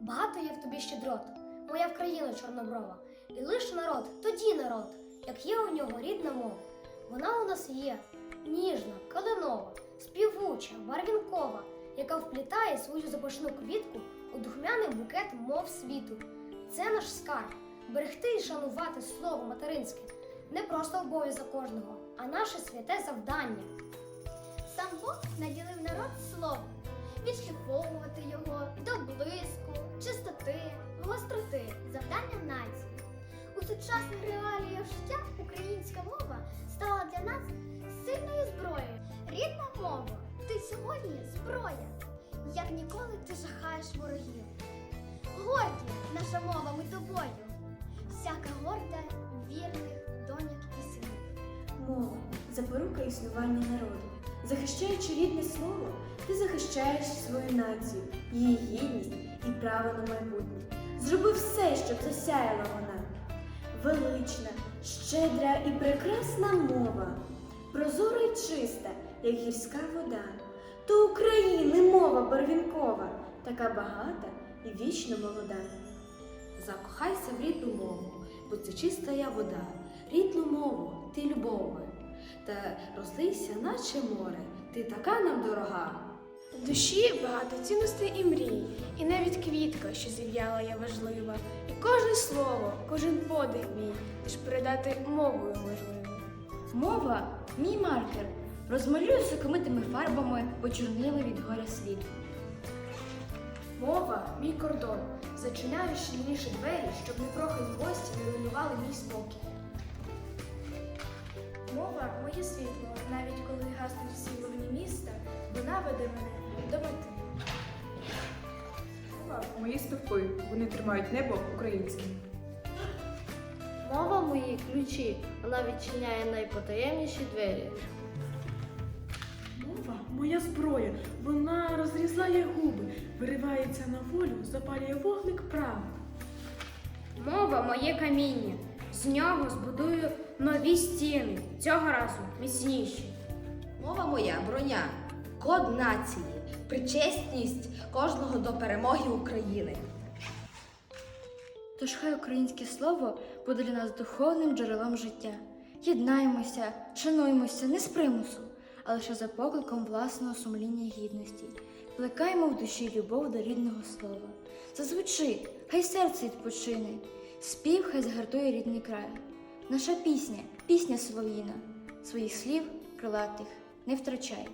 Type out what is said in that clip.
багато є в тобі щедрот, моя в країна чорноброва. І лише народ, тоді народ, як є у нього рідна мова. Вона у нас є ніжна, калинова, співуча, барвінкова, яка вплітає свою запашну квітку у духмяний букет мов світу. Це наш скарб берегти і шанувати слово материнське не просто обов'язок кожного, а наше святе завдання. Сам Бог наділив народ словом, відшліфовувати його сучасних реаліях життя українська мова стала для нас сильною зброєю. Рідна мова, ти сьогодні зброя. Як ніколи ти жахаєш ворогів. Горді наша мова ми тобою. Всяка горда вірних доньок і синів. Мова запорука існування народу. Захищаючи рідне слово, ти захищаєш свою націю, її гідність і право на майбутнє. Зроби все, щоб засяяла вона. Велична, щедра і прекрасна мова, прозора й чиста, як гірська вода. То України мова барвінкова, така багата і вічно молода. Закохайся в рідну мову, бо це чиста я вода, рідну мову, ти любови. Та розлийся, наче море, ти така нам дорога. В душі багато цінностей і мрій, і навіть квітка, що зів'яла, є важлива. І кожне слово, кожен подих мій, лиш передати мовою можливо. Мова мій маркер. Розмалюю соковитими фарбами почорнили від горя світ. Мова мій кордон. Зачиняю щільніше двері, щоб непрохані гості не руйнували мій спокій. Мова моє світло, навіть коли гаснуть всі вогні міста, вона веде мене до мети. Мова мої стовпи. Вони тримають небо українське. Мова мої ключі, вона відчиняє найпотаємніші двері. Мова моя зброя, вона розрізає губи, виривається на волю, запалює вогник правди. Мова моє каміння. З нього збудую нові стіни, цього разу міцніші. Мова моя броня, код нації, причесність кожного до перемоги України. Тож хай українське слово буде для нас духовним джерелом життя. Єднаймося, шануймося не з примусу, а лише за покликом власного сумління і гідності. Плекаймо в душі любов до рідного слова. Зазвучи, хай серце відпочине, спів хай згартує рідний край. Наша пісня, пісня солов'їна, своїх слів крилатих не втрачай.